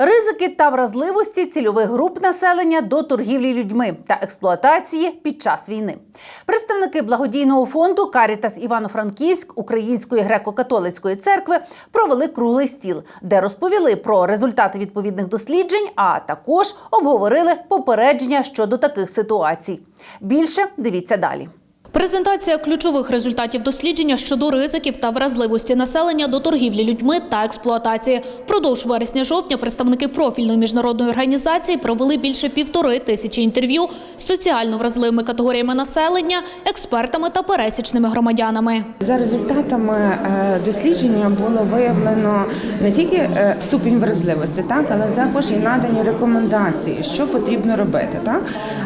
Ризики та вразливості цільових груп населення до торгівлі людьми та експлуатації під час війни. Представники благодійного фонду Карітас Івано-Франківськ Української греко-католицької церкви провели круглий стіл, де розповіли про результати відповідних досліджень, а також обговорили попередження щодо таких ситуацій. Більше дивіться далі. Презентація ключових результатів дослідження щодо ризиків та вразливості населення до торгівлі людьми та експлуатації. Продовж вересня-жовтня представники профільної міжнародної організації провели більше півтори тисячі інтерв'ю з соціально вразливими категоріями населення, експертами та пересічними громадянами. За результатами е, дослідження було виявлено не тільки е, ступінь вразливості, так але також і надані рекомендації, що потрібно робити. Так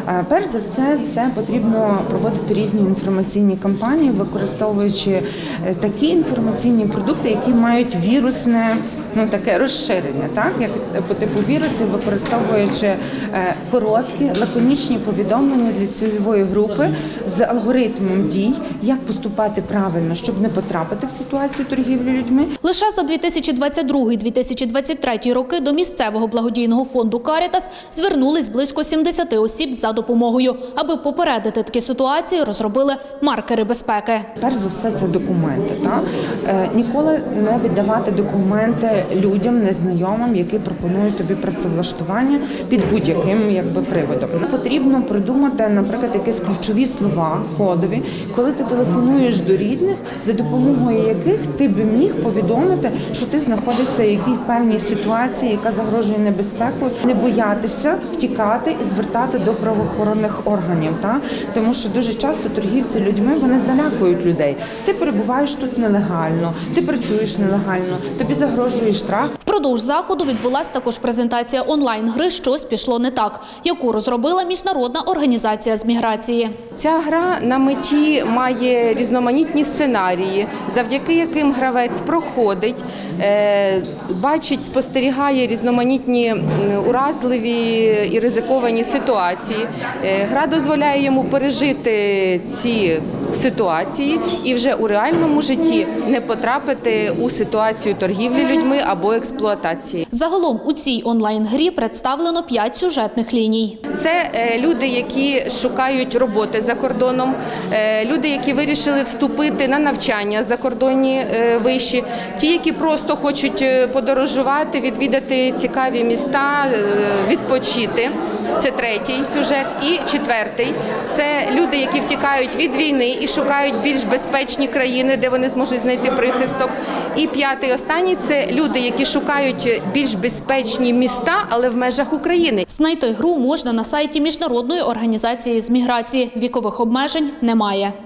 Е, перш за все, це потрібно проводити різні інформаційні кампанії, використовуючи е, такі інформаційні продукти, які мають вірусне. Ну, таке розширення, так як по типу вірусів, використовуючи е, короткі, лаконічні повідомлення для цільової групи з алгоритмом дій, як поступати правильно, щоб не потрапити в ситуацію торгівлі людьми. Лише за 2022-2023 роки до місцевого благодійного фонду Карітас звернулись близько 70 осіб за допомогою. Аби попередити такі ситуації, розробили маркери безпеки. Перш за все, це документи. Так? Е, ніколи не віддавати документи людям незнайомим, які пропонують тобі працевлаштування під будь-яким якби приводом. Потрібно придумати, наприклад, якісь ключові слова кодові, коли ти телефонуєш до рідних, за допомогою яких ти би міг повідомити, що ти знаходишся в якійсь певній ситуації, яка загрожує небезпекою, не боятися втікати і звертати до правоохоронних органів. Так? Тому що дуже часто торгівці людьми вони залякують людей. Ти перебуваєш тут нелегально, ти працюєш нелегально, тобі загрожує штраф. Впродовж заходу відбулася також презентація онлайн-гри «Щось пішло не так», яку розробила міжнародна організація з міграції. Ця гра на меті має різноманітні сценарії, завдяки яким гравець проходить, е, бачить, спостерігає різноманітні уразливі і ризиковані ситуації. Е, Гра дозволяє йому пережити ці ситуації і вже у реальному житті не потрапити у ситуацію торгівлі людьми або експлуатації. Загалом у цій онлайн-грі представлено п'ять сюжетних ліній. Це е, люди, які шукають роботи за кордоном, е, люди, які вирішили вступити на навчання закордонні е, виші, ті, які просто хочуть подорожувати, відвідати цікаві міста, відпочити. Це третій сюжет. І четвертий це люди, які втікають від війни і шукають більш безпечні країни, де вони зможуть знайти прихисток. І п'ятий останній це люди, які шукають більш безпечні міста, але в межах України. Знайти гру можна на сайті міжнародної організації з міграції. Вікових обмежень немає.